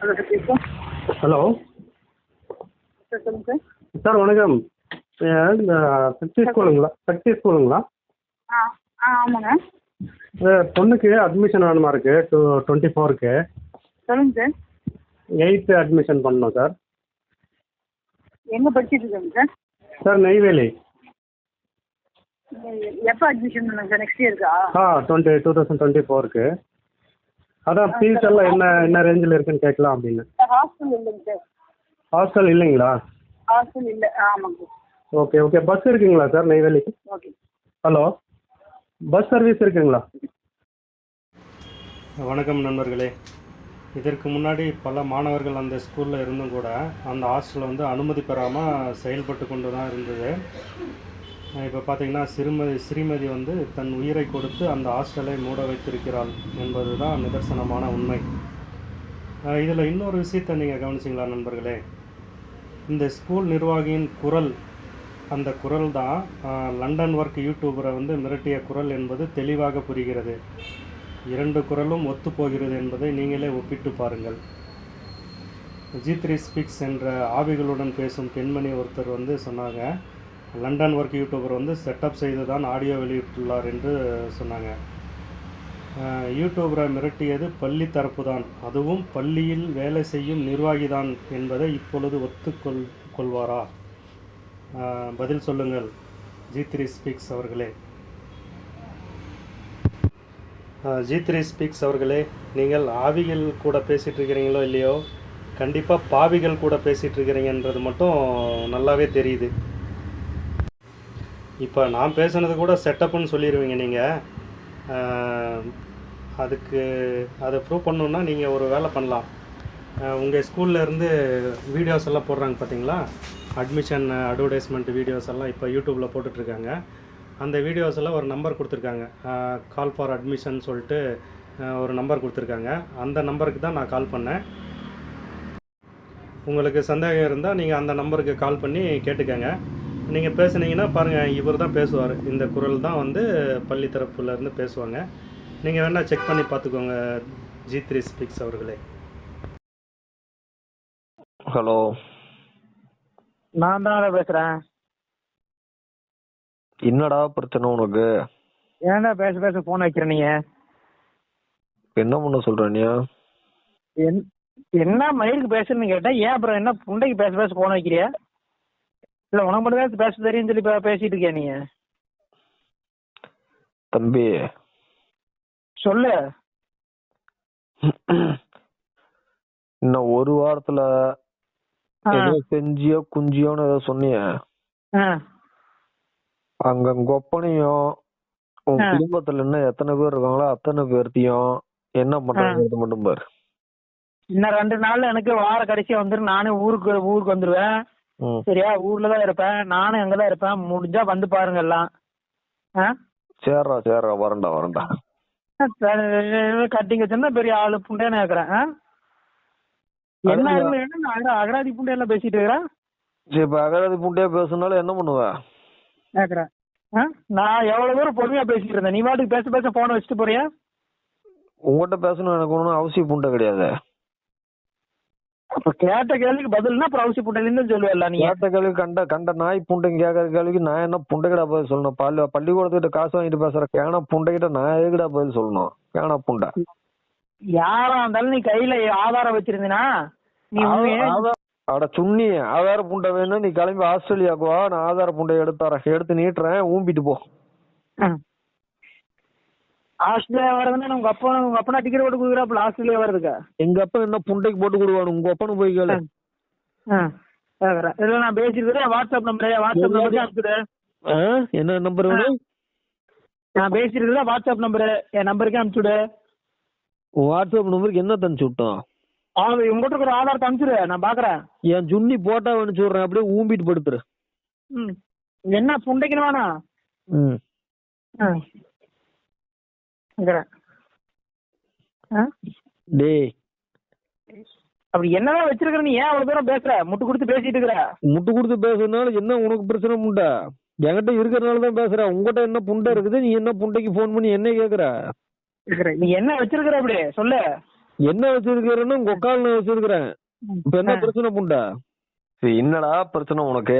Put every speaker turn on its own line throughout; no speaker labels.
Hello. Sir
hello
sir. Sir
sir வணக்கம் இந்த சக்தி ஸ்கூலுங்களா? சக்தி ஸ்கூலுங்களா?
ஆ ஆ ஆமாங்க.
பொண்ணுக்கு அட்மிஷன் வேணுமா இருக்கு? டூ டுவெண்ட்டி ஃபோருக்கு
சொல்லுங்கள் சார்.
எயித்து அட்மிஷன் பண்ணணும் சார்.
எங்கே படிச்சிட்டு இருக்காங்க சார்?
சார் நெய்வேலி.
எப்போ அட்மிஷன் பண்ணுங்க சார்? நெக்ஸ்ட் இயருக்கா
ஆ டுவெண்ட்டி டூ தௌசண்ட் டுவெண்ட்டி ஃபோருக்கு அதான் ஃபீஸ் எல்லாம் என்ன என்ன ரேஞ்சில் இருக்குன்னு கேட்கலாம் அப்படின்னு.
ஹாஸ்டல் இல்லைங்க சார்.
ஹாஸ்டல் இல்லைங்களா?
ஹாஸ்டல் இல்லை ஆமாங்க சார்.
ஓகே ஓகே பஸ் இருக்குங்களா சார் நெய்வேலிக்கு?
ஓகே
ஹலோ பஸ் சர்வீஸ் இருக்குங்களா? வணக்கம் நண்பர்களே. இதற்கு முன்னாடி பல மாணவர்கள் அந்த ஸ்கூலில் இருந்தும் கூட அந்த ஹாஸ்டல் வந்து அனுமதி பெறாமல் செயல்பட்டு கொண்டு தான் இருந்தது. இப்போ பார்த்தீங்கன்னா சிறுமதி ஸ்ரீமதி வந்து தன் உயிரை கொடுத்து அந்த ஹாஸ்டலை மூட வைத்திருக்கிறாள் என்பது தான் நிதர்சனமான உண்மை. இதில் இன்னொரு விஷயத்தை நீங்கள் கவனிச்சிங்களா நண்பர்களே? இந்த ஸ்கூல் நிர்வாகியின் குரல் அந்த குரல் தான் லண்டன் ஒர்க் யூடியூபரை வந்து மிரட்டிய குரல் என்பது தெளிவாக புரிகிறது. இரண்டு குரலும் ஒத்துப்போகிறது என்பதை நீங்களே ஒப்பிட்டு பாருங்கள். ஜி த்ரீ ஸ்பிக்ஸ் என்ற ஆவிகளுடன் பேசும் பெண்மணி ஒருத்தர் வந்து சொன்னாங்க லண்டன் ஒர்க் யூடியூபர் வந்து செட்டப் செய்து தான் ஆடியோ வெளியிட்டுள்ளார் என்று சொன்னாங்க. யூடியூபரை மிரட்டியது பள்ளி தரப்பு தான் அதுவும் பள்ளியில் வேலை செய்யும் நிர்வாகி தான் என்பதை இப்பொழுது ஒத்துக்கொள் கொள்வாரா? பதில் சொல்லுங்கள். ஜி த்ரீ ஸ்பீக்ஸ் அவர்களே. ஜி த்ரீ ஸ்பீக்ஸ் அவர்களே நீங்கள் ஆவிகள் கூட பேசிகிட்டு இருக்கிறீங்களோ இல்லையோ? கண்டிப்பாக பாவிகள் கூட பேசிகிட்டு இருக்கிறீங்கன்றது மட்டும் நல்லாவே தெரியுது. இப்போ நான் பேசுனது கூட செட்டப்புன்னு சொல்லிடுவீங்க நீங்கள் அதுக்கு அதை ப்ரூவ் பண்ணணுன்னா நீங்கள் ஒரு வேலை பண்ணலாம். உங்கள் ஸ்கூல்ல இருந்து வீடியோஸ் எல்லாம் போடுறாங்க பார்த்தீங்களா? அட்மிஷன் அட்வர்டைஸ்மெண்ட் வீடியோஸ் எல்லாம் இப்போ யூடியூப்பில் போட்டுட்ருக்காங்க. அந்த வீடியோஸ் எல்லாம் ஒரு நம்பர் கொடுத்துருக்காங்க. கால் ஃபார் அட்மிஷன் சொல்லிட்டு ஒரு நம்பர் கொடுத்துருக்காங்க. அந்த நம்பருக்கு தான் நான் கால் பண்ணேன். உங்களுக்கு சந்தேகம் இருந்தால் நீங்கள் அந்த நம்பருக்கு கால் பண்ணி கேட்டுக்கங்க. நீங்கள் பேசுனீங்கன்னா பாருங்கள் இவர் தான் பேசுவார். இந்த குரல் தான் வந்து பள்ளி தரப்புலேருந்து பேசுவாங்க. நீங்கள் வேணால் செக் பண்ணி பார்த்துக்கோங்க ஜி த்ரீ ஸ்பீக்ஸ் அவர்களே.
ஹலோ
நான் தான் பேசுறேன்.
என்னடா பிரச்சனை உனக்கு?
ஏன்டா பேச பேச போன் வைக்கிற நீங்க?
என்ன பண்ண சொல்ற நீ?
என்- என்ன மயிருக்கு பேசுறேன்னு கேட்டா ஏன் அப்புறம் என்ன புண்டைக்கு பேச பேச போன் வைக்கிறியா? இல்ல உனக்கு மட்டும் தான் பேச தெரியும்னு சொல்லி பேசிட்டு இருக்கியா நீ?
தம்பி.
சொல்லு.
இன்னும் ஒரு வாரத்துல செஞ்சியோ குஞ்சியோன்னு ஏதோ சொன்னிய. அங்க கொப்பனையும் உன். குடும்பத்துல இன்னும் எத்தனை பேர் இருக்காங்களோ அத்தனை பேர்த்தையும் என்ன பண்றது மட்டும் பாரு.
இன்னும் ரெண்டு நாள்ல எனக்கு வார கடைசியா வந்துரு நானே ஊருக்கு ஊருக்கு வந்துருவேன். சரியா? ஊர்ல தான் இருப்பேன். நானும் அங்கதான் இருப்பேன். முடிஞ்சா வந்து பாருங்க எல்லாம்?
சேர்றா சேர்றா. வரண்டா வரண்டா
கட்டிங்க. வச்சிருந்தா பெரிய ஆளு. புண்டையான இருக்கிறேன். என்ன அகராதி புண்டையெல்லாம் பேசிட்டு இருக்கிறேன்
சரி இப்ப அகராதி புண்டையா பேசுனாலும் என்ன பண்ணுவ?
கேக்குறேன்? நான் எவ்வளவு தூரம் பொறுமையா பேசிட்டு இருந்தேன். நீ பாட்டுக்கு பேச பேச போன வச்சுட்டு போறியா?
உங்ககிட்ட பேசணும் எனக்கு ஒன்றும் அவசியம் புண்டை கிடையாது.
அப்ப கேட்ட கேள்விக்கு பதில்னா அப்புறம் அவசியம் புண்டையில சொல்லுவல்ல நீ
கேட்ட கேள்வி கண்ட கண்ட நாய் புண்டைங்க கேட்கற கேள்விக்கு நான் என்ன புண்டைக்கிட்ட பதில் சொல்லணும்? பள்ளி பள்ளிக்கூடத்துக்கிட்ட காசு வாங்கிட்டு பேசுற கேனா புண்டைக்கிட்ட நான் எதுக்கிட்ட பதில் சொல்லணும்? கேனா புண்டை.
யாரா இருந்தாலும் நீ கையில ஆதாரம் வச்சிருந்தீனா நீ
அட சுண்ணி ஆதார புண்டை வேணும் நீ கிளம்பி ஆஸ்திரேலியாவுக்கு வா நான் ஆதார புண்டை எடுத்து தரேன். எடுத்து நீட்டுறேன் ஊம்பிட்டு போ.
ஆஸ்திரேலியா வரதுன்னா உங்க அப்பா உங்க அப்பனா டிக்கெட் போட்டு கொடுக்குறாப்புல ஆஸ்திரேலியா வர்றதுக்கு?
எங்க அப்பா என்ன புண்டைக்கு போட்டு கொடுவானு உங்க அப்பனு போய் கேளு.
இல்ல நான் பேசிருக்கிறேன் வாட்ஸ்அப் நம்பரு வாட்ஸ்அப் நம்பருக்கு அனுப்பிச்சுடு
ஆ? என்ன நம்பர் வேணும்?
நான் பேசிருக்கிறேன் வாட்ஸ்அப் நம்பரு என் நம்பருக்கே அனுப்பிச்சுடு
வாட்ஸ்அப் நம்பருக்கு என்ன தனிச்சு விட்டோம்
அவங்க உங்ககிட்ட இருக்கிற ஆதாரத்தை அனுப்பிச்சுடு நான் பாக்குறேன்.
என் சுண்ணி போட்டா அனுப்பிச்சு விடுறேன். அப்படியே ஊம்பிட்டு படுத்துரு.
என்ன புண்டைக்கு வேணா
ம் டேய்.
அப்படி என்னதான் வச்சிருக்கிற நீ? ஏன் அவ்வளவு தூரம் பேசுற? முட்டு கொடுத்து பேசிட்டு இருக்கிற.
முட்டு கொடுத்து பேசுறதுனால என்ன உனக்கு பிரச்சனை முண்டை? என்கிட்ட இருக்கிறனால தான் பேசுற. உங்ககிட்ட என்ன புண்டை இருக்குது? நீ என்ன புண்டைக்கு ஃபோன் பண்ணி என்ன கேக்குற.
நீ என்ன வச்சிருக்கிற அப்படி? சொல்லு.
என்ன வச்சிருக்கிறேன்னு உங்க வச்சிருக்கிறேன். இப்ப என்ன. பிரச்சனை புண்டை என்னடா பிரச்சனை உனக்கு?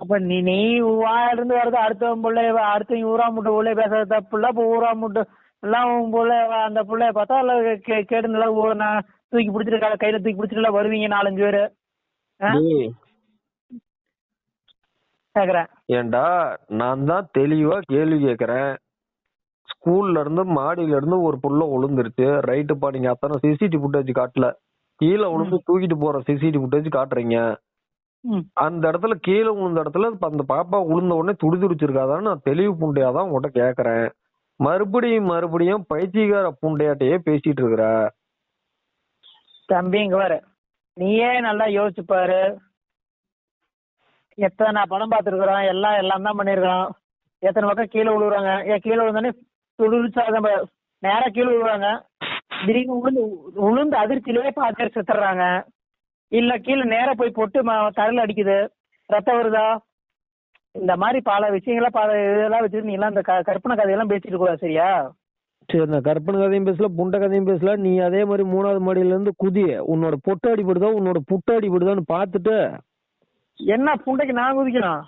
அப்ப நீ நீ வாயில இருந்து வர்றது அடுத்தவன் புள்ளை அடுத்த ஊரா முட்டை புள்ளை பேசுறது தப்பு இல்ல அப்ப ஊரா முட்டை எல்லாம் உன் புள்ள அந்த புள்ளைய பார்த்தா இல்ல கே- கேடு நல்லா நான் தூக்கி பிடிச்சிட்டு கையில தூக்கி பிடிச்சிட்டு எல்லாம் வருவீங்க நாலஞ்சு பேரு. கேக்குறேன்.
ஏன்டா நான் தான் தெளிவா கேள்வி கேக்குறேன். ஸ்கூல்ல இருந்து மாடியில இருந்து ஒரு புள்ள விழுந்துருச்சு ரைட்டுப்பா நீங்க அத்தனை சிசிடிவி ஃபுட்டேஜ் காட்டல. கீழே விழுந்து தூக்கிட்டு போற சிசிடிவி ஃபுட்டேஜ் காட்டுறீங்க. அந்த இடத்துல கீழே விழுந்த இடத்துல அந்த பாப்பா விழுந்த உடனே துடி துடிச்சிருக்காதான்னு நான் தெளிவு புண்டையா தான் உன்கிட்ட கேக்குறேன். மறுபடியும் மறுபடியும் பைத்தியக்கார புண்டையாட்டையே பேசிட்டு இருக்கிற.
தம்பி இங்க வர நீயே நல்லா யோசிச்சு பாரு. எத்தனை படம் பார்த்துருக்குறோம். எல்லாம் எல்லாம் தான் பண்ணிருக்கிறோம் எத்தனை பக்கம் கீழே விழுகுறாங்க ஏன் கீழே விழுந்தோடனே துளிர்ச்சாக நேரா கீழே விழுவாங்க. திடீர்னு உளுந்து உளுந்து அதிர்ச்சியிலேயே பாதி செத்துறாங்க. இல்ல கீழே நேரா போய் பொட்டு தரல அடிக்குது. ரத்தம் வருதா? இந்த மாதிரி பல விஷயங்கள பல இதெல்லாம் வச்சுட்டு நீ எல்லாம் இந்த க- கற்பனை கதையெல்லாம் பேசிட்டு கூடாது சரியா?
சரி நான் கற்பனை கதையும் பேசல புண்டை கதையும் பேசல நீ அதே மாதிரி மூணாவது மாடியில இருந்து குதி உன்னோட பொட்டு அடிபடுதா உன்னோட புட்டு அடிபடுதான்னு பார்த்துட்டு
என்ன புண்டைக்கு நான் குதிக்கணும்?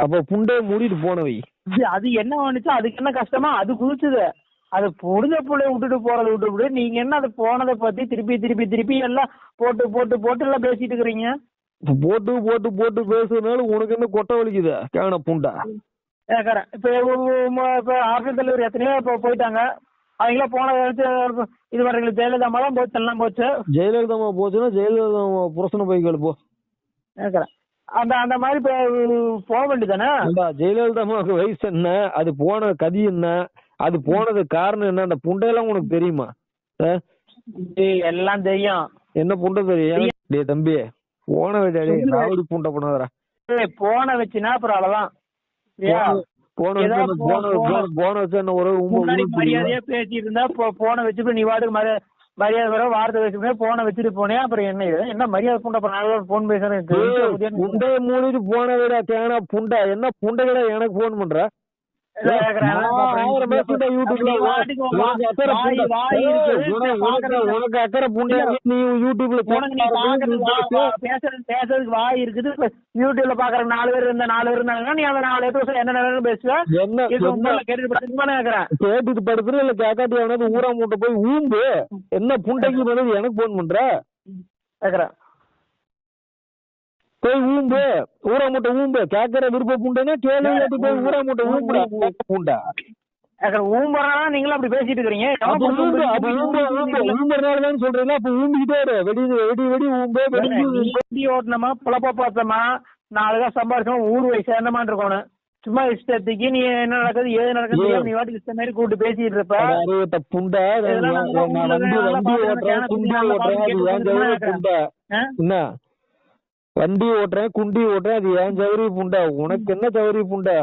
அப்ப புண்டைய மூடிட்டு போனவை.
இது அது என்ன வந்துச்சு அதுக்கு என்ன கஷ்டமா அது குதிச்சுது. அது புடிஞ்ச புள்ளைய விட்டுட்டு போறதை விட்டு விட்டு நீங்க என்ன அது போனதை பத்தி திருப்பி திருப்பி திருப்பி எல்லாம் போட்டு போட்டு போட்டு எல்லாம் பேசிட்டு இருக்கிறீங்க?
போட்டு போட்டு போட்டு பேசுறதுனால உனக்கு என்ன கொட்டை வலிக்குது? கேன புண்டை.
இப்ப இப்ப ஆர்டர் தலைவர் எத்தனையோ இப்போ போயிட்டாங்க. அவங்களாம் போன இது வரைக்கும் ஜெயலலிதா தான் போச்சு எல்லாம் போச்சு.
ஜெயலலிதா அம்மா போச்சுன்னா ஜெயலலிதா அம்மா புருஷனை போய் கேளு போ
கேக்குறேன் அந்த அந்த மாதிரி இப்ப போக வேண்டியதானே
ஜெயலலிதா அம்மாவுக்கு வயசு என்ன? அது போன கதி என்ன? அது போனது காரணம் என்ன? அந்த புண்டையெல்லாம் உனக்கு தெரியுமா?
எல்லாம் தெரியும்.
என்ன புண்டை தெரியும்? தம்பி. போன விட ராவடி புண்டை
ஏய், போன வச்சுனா அப்புறம் அவ்வளவுதான். மரியாதையா பேசிட்டு இருந்தா போனை வச்சுட்டு நீ வாட்டுக்கு மரியாதை மரியாதை வர வார்த்தை வச்சுட்டு போனை வச்சுட்டு போனே அப்புறம் என்ன இது? என்ன மரியாதை புண்டை நான் போன் பேசுறேன்.
புண்டைய மூடிட்டு போன விட தேனா புண்டை? என்ன புண்டைகள எனக்கு போன் பண்ற? உனக்கு அக்கறை புண்டை. நீ யூடியூப்ல
பேசுறதுக்கு வாய் இருக்குது. யூடியூப்ல பாக்குற நாலு பேர் இருந்த நாலு பேர் இருந்தாங்கன்னா நீ அந்த நாலு பேர் என்ன நேரம் பேசுவ.
என்ன
கேட்டுட்டு
படுத்துற இல்ல கேக்காட்டி எவனாவது ஊரா மூட்டை போய் ஊம்பு. என்ன புண்டைக்கு எனக்கு போன் பண்ற?
கேக்குறேன்.
போய் ஊம்பு. ஊரா மூட்டை ஊம்பு. கேக்குற விருப்ப புண்டைனா கேள்வி கேட்டு போய் ஊரா மூட்டை ஊம்புடா.
ஊம்புறா நீங்களும் அப்படி பேசிட்டு இருக்கிறீங்க.
அப்ப ஊம்பு அப்ப ஊம்பிக்கிட்டே இரு. வெடி வெடி வெடி ஊம்பு வெடி
நீ வண்டி ஓட்டணுமா புலப்ப பார்த்தோமா நாலு காசு சம்பாதிச்சோம் ஊர் வயசு சேர்ந்த மாதிரி இருக்கணும். சும்மா இஷ்டத்துக்கு நீ என்ன நடக்குது ஏது நடக்குது நீ வாட்டுக்கு இஷ்ட மாதிரி கூப்பிட்டு பேசிட்டு இருப்ப.
புண்டை? என்ன? வண்டி ஓட்டுறேன் குண்டி ஓட்டுறேன் அது ஏன் ஜவுரி புண்டை. உனக்கு என்ன ஜவுரி புண்டை?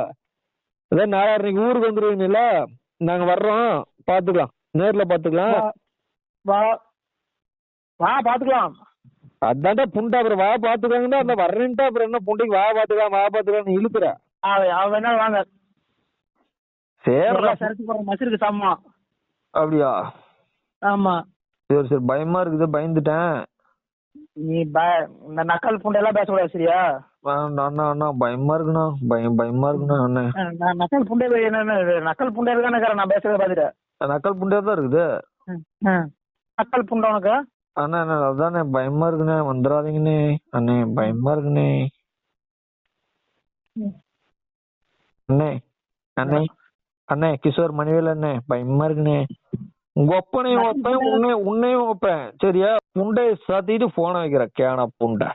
அதான் நாளான்னைக்கு ஊருக்கு வந்துருவீங்கல்ல? நாங்க வர்றோம். பாத்துக்கலாம். நேர்ல பாத்துக்கலாம்.
வா வா. பாத்துக்கலாம்.
அதான்டா புண்டை அப்புறம் வா பாத்துக்கலாங்கடா அந்த வர்றேன்ட்டா அப்புறம் என்ன புண்டைக்கு வா பாத்துக்கலாம் வா பாத்துக்கலாம் இழுத்துற
அவ- அவ வேணா வாங்க. எல்லாம் சரக்கு போற மசருக்கு சமம்.
அப்படியா?
ஆமா.
சரி சரி. பயமா இருக்குது பயந்துட்டேன்.
நீ இந்த நக்கல் புண்டை எல்லாம் பேசக்கூடாது சரியா?
அண்ணா அண்ணா பயமா இருக்குண்ணா. பயம் பயமா இருக்குண்ணா அண்ணே.
அஹ் நான் நக்கல் புண்டை நக்கல் புண்டை இருக்கானு நான் பேசுறத
நக்கல் தான் இருக்குது.
நக்கல் புண்டை உனக்கு?
அண்ணா அண்ணா அதானே பயமா இருக்குண்ணே. வந்துடாதீங்கண்ணே அண்ணே பயமா இருக்குண்ணே. அண்ணே அண்ணே அண்ணே கிஷோர் மணிவேல் அண்ணே பயமா இருக்குண்ணே. உங்க ஒப்பனையும் வைப்பேன் உன்னை உன்னையும் வைப்பேன். சரியா? புண்டைய சாத்திட்டு போன வைக்கிற கேனா புண்டை.